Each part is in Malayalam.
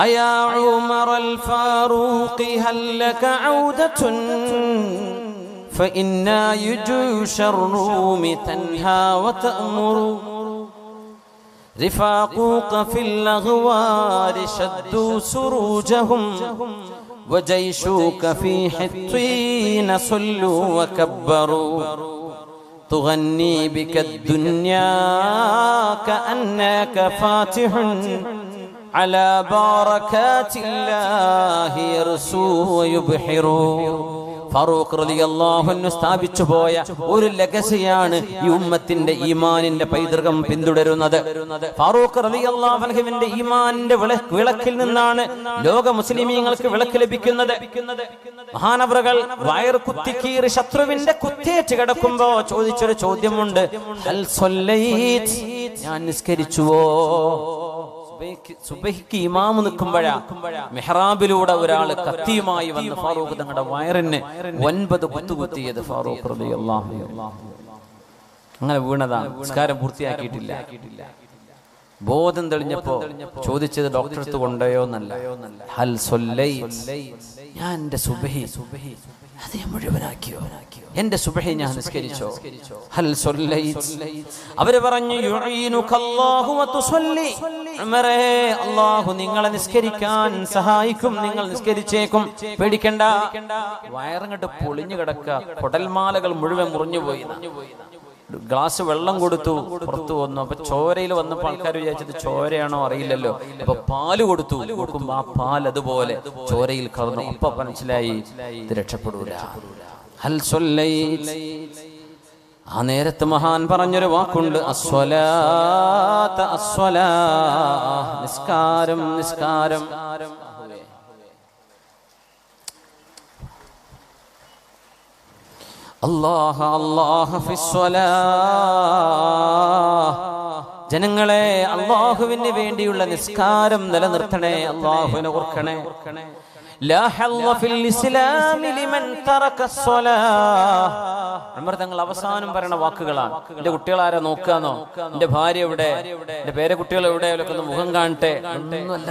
أيا عمر الفاروق هل لك عودة؟ فإنا يجوش الروم تنهى وتأمر. رفاقوك في الأغوار شدوا سروجهم وجيشوك في حطين صلوا وكبروا. تغني بك الدنيا كأنك فاتح. على باركات الله يرسو ويبحر ഫാറൂഖ് റളിയല്ലാഹു സ്ഥാപിച്ചു പോയ ഒരു ലഗസിയാണ് ഈ ഉമ്മത്തിന്റെ ഈമാനിന്റെ പൈതൃകം പിന്തുടരുന്നത് ഫാറൂഖ് റളിയല്ലാഹുവിന്റെ ഈമാനിന്റെ വിള- വിളക്കിൽ നിന്നാണ് ലോക മുസ്ലിമീങ്ങൾക്ക് വിളക്ക് ലഭിക്കുന്നത് മഹാനവറുകൾ വയർ കുത്തിക്കീറി ശത്രുവിന്റെ കുത്തേറ്റ് കിടക്കുമ്പോ ചോദിച്ചൊരു ചോദ്യമുണ്ട് ഹൽ സ്വല്ലൈത്? ഞാൻ നിസ്കരിച്ചുവോ സുബൈക്ക് സുബഹിക്ക് ഇമാമ് നിൽക്കുമ്പോഴാ മെഹ്റാബിലൂടെ ഒരാൾ കത്തിയുമായി വന്ന് ഫാറൂഖ് തങ്ങളുടെ വയറിന് ഒൻപത് കുത്തുകുത്തിയത് ഫാറൂഖ് റളിയല്ലാഹു അൻഹു. അങ്ങനെ വീണതാണ് നിസ്കാരം പൂർത്തിയാക്കിയിട്ടില്ല. ബോധം തെളിഞ്ഞപ്പോ ചോദിച്ചത് ഡോക്ടർ കൊണ്ടയോ എന്നല്ല. ഹൽ? ഞാൻ എന്റെ സുബഹി. അത് ഞാൻ മുഴുവനാക്കിയോ? എന്റെ സുബഹി ഞാൻ നിസ്കരിച്ചോ? ഹൽ സൊല്ലൈ അവർ പറഞ്ഞു അള്ളാഹു നിങ്ങളെ നിസ്കരിക്കാൻ സഹായിക്കും. നിങ്ങൾ നിസ്കരിച്ചേക്കും. പേടിക്കണ്ട. വയറങ്ങട്ട് പൊളിഞ്ഞു കിടക്ക കൊടൽമാലകൾ മുഴുവൻ മുറിഞ്ഞുപോയി ഗ്ലാസ് വെള്ളം കൊടുത്തു പുറത്തു വന്നു. അപ്പൊ ചോരയിൽ വന്നപ്പോൾ ആൾക്കാർ വിചാരിച്ചത് ചോരയാണോ അറിയില്ലല്ലോ. അപ്പൊ പാൽ കൊടുത്തു. കൊടുക്കുമ്പോ ആ പാൽ അതുപോലെ ചോരയിൽ കടന്നു അപ്പൊ മനസ്സിലായി ഇത് രക്ഷപ്പെടൂല? ആ നേരത്ത് മഹാൻ പറഞ്ഞൊരു വാക്കുണ്ട്. അസ്വലാത്ത അസ്വലാ. നിസ്കാരം നിസ്കാരം. അല്ലാഹ ഫിസ്വല ജനങ്ങളെ അള്ളാഹുവിന് വേണ്ടിയുള്ള നിസ്കാരം നിലനിർത്തണേ അള്ളാഹുവിനെ ഓർക്കണേ. തങ്ങൾ അവസാനം പറയണ വാക്കുകളാണ്. എന്റെ കുട്ടികളാരെ നോക്കാന്നോ? എന്റെ ഭാര്യ എവിടെ? എന്റെ പേരെ കുട്ടികൾ എവിടെ? ഒന്ന് മുഖം കാണട്ടെ.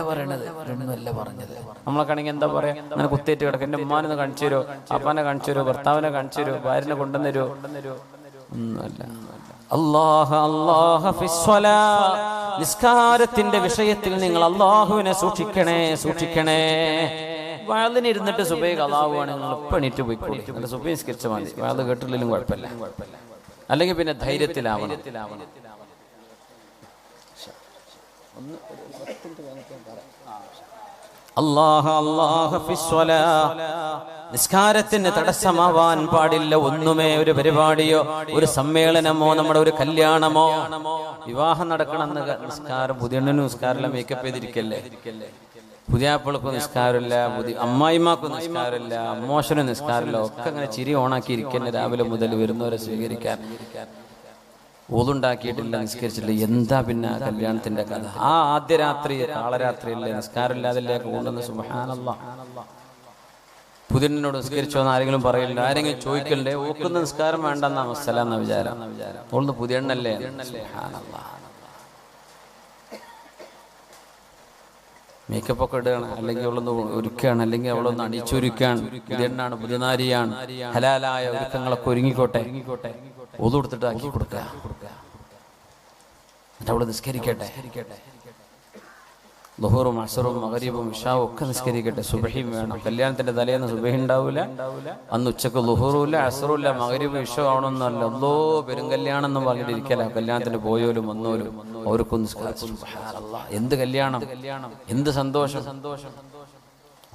പറയണത്. പറഞ്ഞത്. നമ്മളൊക്കെയാണെങ്കിൽ എന്താ പറയാ? അങ്ങനെ കുത്തേറ്റ് കിടക്കും. എന്റെ ഉമ്മാനെ കാണിച്ചു തരുമോ അപ്പാനെ കാണിച്ചു തരുമോ ഭർത്താവിനെ കാണിച്ചു തരുമോ ഭാര്യനെ കൊണ്ടുവന്നരോ ഒന്നുമല്ല അല്ലാഹ അല്ലാഹ ഫിസ്വല നിസ്കാരത്തിന്റെ വിഷയത്തിൽ നിങ്ങൾ അള്ളാഹുവിനെ സൂക്ഷിക്കണേ സൂക്ഷിക്കണേ. വാതിനിരുന്നിട്ട് സുബൈ കലാവുകയാണ് നിങ്ങൾ ഇപ്പം എണീറ്റ് നല്ല സുബൈ നിസ്കരിച്ച മതി. വാത് കേട്ടില്ലെങ്കിലും കുഴപ്പമില്ല. അല്ലെങ്കിൽ പിന്നെ ധൈര്യത്തിലാവണം. അല്ലാഹ നിസ്കാരത്തിന് തടസ്സമാവാൻ പാടില്ല. ഒന്നുമേ ഒരു പരിപാടിയോ ഒരു സമ്മേളനമോ നമ്മുടെ ഒരു കല്യാണമോ. വിവാഹം നടക്കണമെന്ന് നിസ്കാരം പുതിയ നിസ്കാരമില്ല മേക്കപ്പ് ചെയ്തിരിക്കല്ലേ? പുതിയ ആപ്പിളക്കും നിസ്കാരമില്ല പുതിയ അമ്മായിമാക്കും നിസ്കാരമില്ല അമ്മോശനും നിസ്കാരമില്ല. ഒക്കെ അങ്ങനെ ചിരി ഓണാക്കി ഇരിക്കന്നെ രാവിലെ മുതൽ വരുന്നവരെ സ്വീകരിക്കാൻ. ഊതുണ്ടാക്കിയിട്ടില്ല നിസ്കരിച്ചിട്ടില്ല. എന്താ പിന്നെ കല്യാണത്തിന്റെ കഥ? ആ ആദ്യ രാത്രി കാളരാത്രിയല്ലേ നിസ്കാരമില്ലാതില്ലേ കൊണ്ടുവന്ന് സുഹാനല്ല പുതിനോട് നിസ്കരിച്ചോ എന്ന് ആരെങ്കിലും പറയില്ല. ആരെങ്കിലും ചോദിക്കണ്ടേ? ഓക്കുന്ന നിസ്കാരം വേണ്ടെന്ന അവസ്ഥ എന്ന വിചാരം. ഓൾന്ന് പുതിയണ്ണല്ലേ? മേക്കപ്പ് ഒക്കെ ഇടുകയാണ്. അല്ലെങ്കിൽ അവളൊന്ന് ഒരുക്കുകയാണ്. അല്ലെങ്കിൽ അവളൊന്ന് അണിച്ചൊരുക്കുകയാണ്. പുതിയണ്ണാണ് പുതിയനാരിയാണ്. ഹലാലായ ഒരുക്കങ്ങളൊക്കെ ഒരുങ്ങിക്കോട്ടെ? ഒതു കൊടുത്തിട്ട് ആക്കി കൊടുക്കുക. അവൾ നിസ്കരിക്കട്ടെ. ബഹൂറും അസറും മകരീബും ഇഷാവും ഒക്കെ നിസ്കരിക്കട്ടെ. സുബഹിയും വേണം. കല്യാണത്തിന്റെ തലേന്ന് സുബഹി ഉണ്ടാവില്ല അന്ന് ഉച്ചയ്ക്ക് ലുഹൂറുമില്ല അസറുമില്ല മകരീബും ഇഷോ ആവണമെന്നല്ല എന്തോ പെരുങ്കല്യാണം എന്ന് പറഞ്ഞിട്ട് ഇരിക്കല കല്യാണത്തിന് പോയോലും വന്നോലും അവർക്കും. എന്ത് കല്യാണം? എന്ത് സന്തോഷം? സന്തോഷം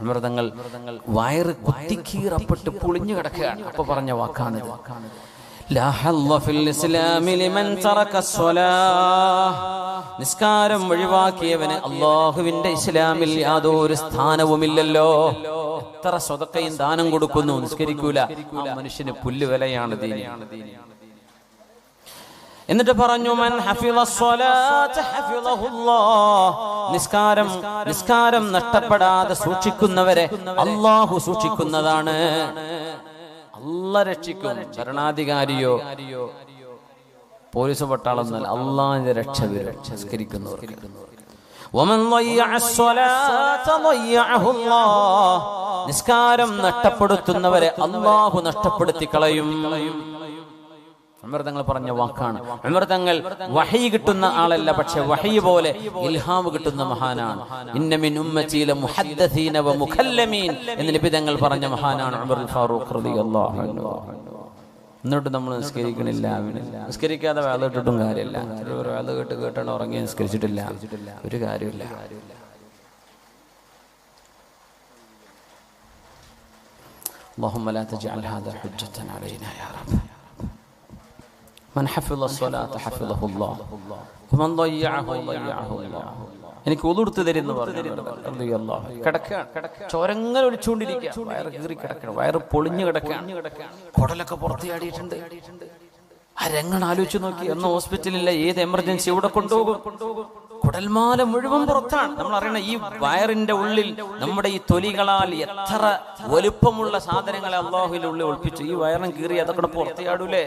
അമൃതങ്ങൾ വയറ് കുത്തിക്കീറപ്പെട്ട് പൊളിഞ്ഞു കിടക്കുകയാണ്. അപ്പൊ പറഞ്ഞ വാക്കാണ് ലാ നിസ്കാരം ഒഴിവാക്കിയവന് അള്ളാഹുവിന്റെ ഇസ്ലാമിൽ യാതൊരു സ്ഥാനവുമില്ലല്ലോ. എത്ര സ്വതക്കയും ദാനം കൊടുക്കുന്നു നിസ്കരിക്കൂല. ആ മനുഷ്യന് പുല്ല് വിലയാണ് ദീനി എന്നിട്ട് പറഞ്ഞു മൻ. നിസ്കാരം നിസ്കാരം നഷ്ടപ്പെടാതെ സൂക്ഷിക്കുന്നവരെ അള്ളാഹു സൂക്ഷിക്കുന്നതാണ്. അല്ല രക്ഷിക്കും. ഭരണാധികാരിയോ പോലീസ് പട്ടാളം എന്നാൽ അള്ളാഹിന്റെ രക്ഷ രക്ഷസ്കരിക്കുന്നവർ നിസ്കാരം നഷ്ടപ്പെടുത്തുന്നവരെ അള്ളാഹു നഷ്ടപ്പെടുത്തി കളയും. ഉമർ തങ്ങൾ പറഞ്ഞ വാക്കാണ് ഉമർ തങ്ങൾ വഹി കിട്ടുന്ന ആളല്ല പക്ഷെ വഹി പോലെ ഇൽഹാം കിട്ടുന്ന മഹാനാണ് ഇന്നമിൻ ഉമ്മത്തിയിലെ മുഹദ്ദസീന വ മുഖല്ലമീൻ എന്ന് നബി തങ്ങൾ പറഞ്ഞ മഹാനാണ് ഉമർ ഫാറൂഖ് റളിയല്ലാഹു അൻഹു എന്നിട്ട് നമ്മൾ നിസ്കരിക്കണില്ല നിസ്കരിക്കാതെ വേല ഇട്ടിട്ടും കാര്യമില്ല ഒരു വേല കേട്ട് കേട്ടാണ് ഉറങ്ങി നിസ്കരിച്ചിട്ടില്ല ഒരു കാര്യമില്ല اللهم لا تجعل هذا حجة علينا يا رب من حفظ الصلاة حفظه الله ومن ضيعه ضيعه الله എനിക്ക് ഒതുടുത്ത് തരുന്നു പറഞ്ഞു ചോരങ്ങൾ ഒളിച്ചുകൊണ്ടിരിക്കുക വയറ് കീറി കിടക്കണം വയറ് പൊളിഞ്ഞു കിടക്കണം കുടലൊക്കെ പുറത്ത് ചാടിയിട്ടുണ്ട് ആ രംഗൺ ആലോചിച്ച് നോക്കി എന്ന് ഹോസ്പിറ്റലില്ല ഏത് എമർജൻസി ഇവിടെ കൊണ്ടുപോകും കുടൽമാല മുഴുവൻ പുറത്താണ്. നമ്മൾ അറിയണ ഈ വയറിന്റെ ഉള്ളിൽ നമ്മുടെ ഈ തൊലികളാൽ എത്ര വലുപ്പമുള്ള സാധനങ്ങളെ അള്ളാഹുവിന്റെ ഉള്ളിൽ ഒളിപ്പിച്ചു. ഈ വയറും കീറി അതൊക്കെ പുറത്തിയാടൂലേ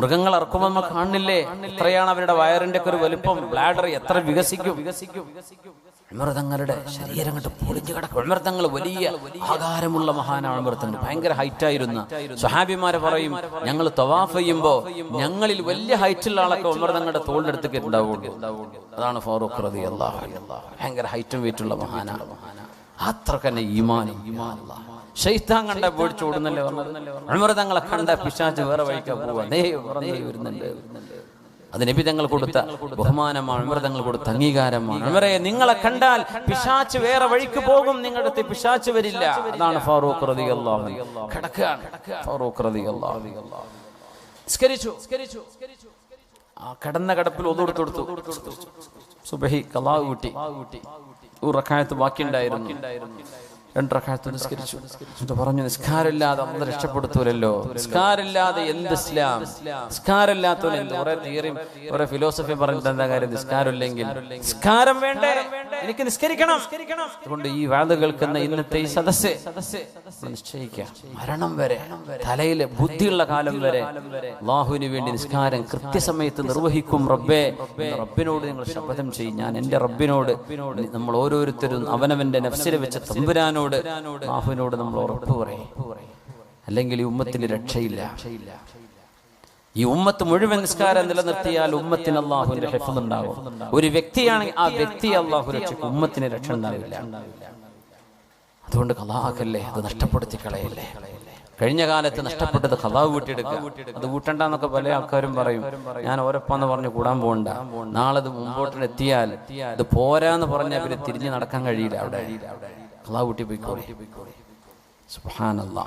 മൃഗങ്ങൾ ഇറക്കുമ്പോൾ നമ്മൾ കാണില്ലേ എത്രയാണ് അവരുടെ വയറിന്റെ ഒക്കെ ഒരു വലുപ്പം? ബ്ലാഡർ എത്ര വികസിക്കും വികസിക്കും വികസിക്കും? അമൃതങ്ങളുടെ ശരീരം കണ്ട് പൊളിഞ്ഞു കിടക്കും. അമൃതങ്ങൾ വലിയ ആകാരമുള്ള മഹാനാണ് അമൃതങ്ങൾ. ഭയങ്കര ഹൈറ്റ് ആയിരുന്ന സ്വഹാബിമാരെ പറയും ഞങ്ങൾ തവാഫ് ചെയ്യുമ്പോ ഞങ്ങളിൽ വലിയ ഹൈറ്റുള്ള ആളൊക്കെ അമൃതങ്ങളുടെ തോളിലെടുത്ത് ഉണ്ടാവുള്ളൂ അതാണ് ഫാറൂഖ് റതി അള്ളാഹു ഭയങ്കര ഹൈറ്റും വെയിറ്റുള്ള മഹാനാണ്. അത്ര തന്നെ ഈമാൻ ഈമാൻ ഷെയ്ത്താൻ കണ്ട പേടിച്ചോടുന്നല്ലേ അമൃതങ്ങളെ കണ്ട പിശാച്ച് വേറെ വഴിക്കാൻ പോവാ. നേ വരുന്നുണ്ട്. അത് നബി തങ്ങൾ കൊടുത്ത ബഹുമാനമാണ് ഉമർ തങ്ങൾ കൊടുത്ത അംഗീകാരമാണ്. ഉമരെ നിങ്ങളെ കണ്ടാൽ പിശാച്ച് വേറെ വഴിക്ക് പോകും നിങ്ങളുടെ അടുത്ത് പിശാച്ച് വരില്ല. അതാണ് ഫാറൂഖ് റതി അള്ളാഹു കിടക്കുകയാണ്. ഫാറൂഖ് റതി അള്ളാഹു സ്കരിച്ചു ആ കടന്ന കടപ്പിൽ ഒതുകൊടുത്തു കൊടുത്തു സുബഹി കലാവ് കൂട്ടി ഉറക്കായത്ത് ബാക്കിയുണ്ടായിരുന്നു. രണ്ടറക്കാലത്ത് നിസ്കരിച്ചു. എന്നിട്ട് പറഞ്ഞു നിസ്കാരമില്ലാതെ അന്ന് രക്ഷപ്പെടുത്തൂലല്ലോ. നിസ്കാരമില്ലാതെ എന്ത് ഇസ്ലാം? നിസ്കാരമില്ലാത്തവൻ എന്ത്? കുറെ തിയറിയും കുറെ ഫിലോസഫി പറഞ്ഞിട്ട് എന്താ കാര്യം? നിസ്കാരമില്ലെങ്കിൽ. നിസ്കാരം വേണ്ടേ? എനിക്ക് നിസ്കരിക്കണം. അതുകൊണ്ട് ഈ വാദ കേൾക്കുന്ന ഇന്നത്തെ ഈ സദസ്സ് നിശ്ചയിക്കാം മരണം വരെ തലയിലെ ബുദ്ധിയുള്ള കാലം വരെ അള്ളാഹുവിന് വേണ്ടി നിസ്കാരം കൃത്യസമയത്ത് നിർവഹിക്കും റബ്ബേ. റബ്ബിനോട് നിങ്ങൾ ശപഥം ചെയ്യും. ഞാൻ എന്റെ റബ്ബിനോട് നമ്മൾ ഓരോരുത്തരും അവനവന്റെ നഫ്സിനെ വെച്ച തമ്പുരാനോട് അള്ളാഹുവിനോട് നമ്മൾ ഉറപ്പ് പറയും. അല്ലെങ്കിൽ ഈ ഉമ്മത്തിന് രക്ഷയില്ല. ഈ ഉമ്മത്ത് മുഴുവൻ നിസ്കാരം നിലനിർത്തിയാൽ ഉമ്മത്തിന് അള്ളാഹുവിന്റെ ഹെഫുൽ ഉണ്ടാകും ഒരു വ്യക്തിയാണെങ്കിൽ ആ വ്യക്തി അള്ളാഹു രക്ഷിക്കും. ഉമ്മത്തിന് രക്ഷ ഉണ്ടാവില്ല അതുകൊണ്ട് കലാഹക്കല്ലേ അത് നഷ്ടപ്പെടുത്തി കളയല്ലേ? കഴിഞ്ഞ കാലത്ത് നഷ്ടപ്പെട്ടത് കഥാവ് വീട്ടിയെടുക്കുക. അത് കൂട്ടണ്ടെന്നൊക്കെ പല ആൾക്കാരും പറയും. ഞാൻ ഓരപ്പാന്ന് പറഞ്ഞ് കൂടാൻ പോകണ്ട. നാളെ അത് മുമ്പോട്ട് എത്തിയാൽ ഇത് പോരാന്ന് പറഞ്ഞാൽ പിന്നെ തിരിഞ്ഞു നടക്കാൻ കഴിയില്ല അവിടെ. കഥാവ് വീട്ടി പോയിക്കോളി. സുഹാനല്ലാ